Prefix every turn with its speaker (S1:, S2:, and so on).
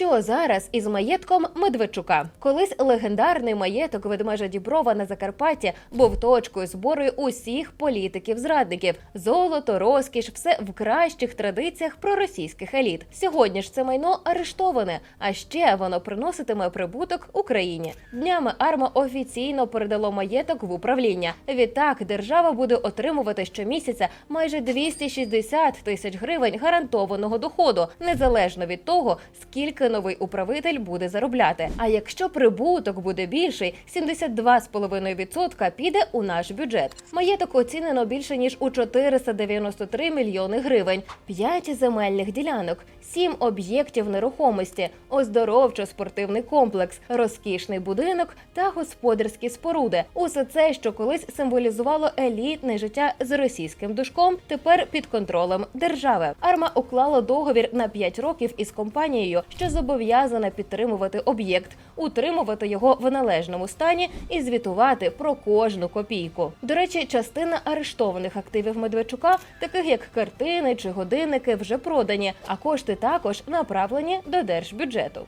S1: Що зараз із маєтком Медведчука? Колись легендарний маєток ведмежа Діброва на Закарпатті був точкою збору усіх політиків-зрадників. Золото, розкіш, все в кращих традиціях проросійських еліт. Сьогодні ж це майно арештоване, а ще воно приноситиме прибуток Україні. Днями Арма офіційно передало маєток в управління. Відтак держава буде отримувати щомісяця майже 260 тисяч гривень гарантованого доходу, незалежно від того, скільки новий управитель буде заробляти. А якщо прибуток буде більший, 72,5% піде у наш бюджет. Маєток оцінено більше ніж у 493 мільйони гривень, 5 земельних ділянок, 7 об'єктів нерухомості, оздоровчо-спортивний комплекс, розкішний будинок та господарські споруди. Усе це, що колись символізувало елітне життя з російським душком, тепер під контролем держави. Арма уклала договір на 5 років із компанією, що зобов'язана підтримувати об'єкт, утримувати його в належному стані і звітувати про кожну копійку. До речі, частина арештованих активів Медведчука, таких як картини чи годинники, вже продані, а кошти також направлені до держбюджету.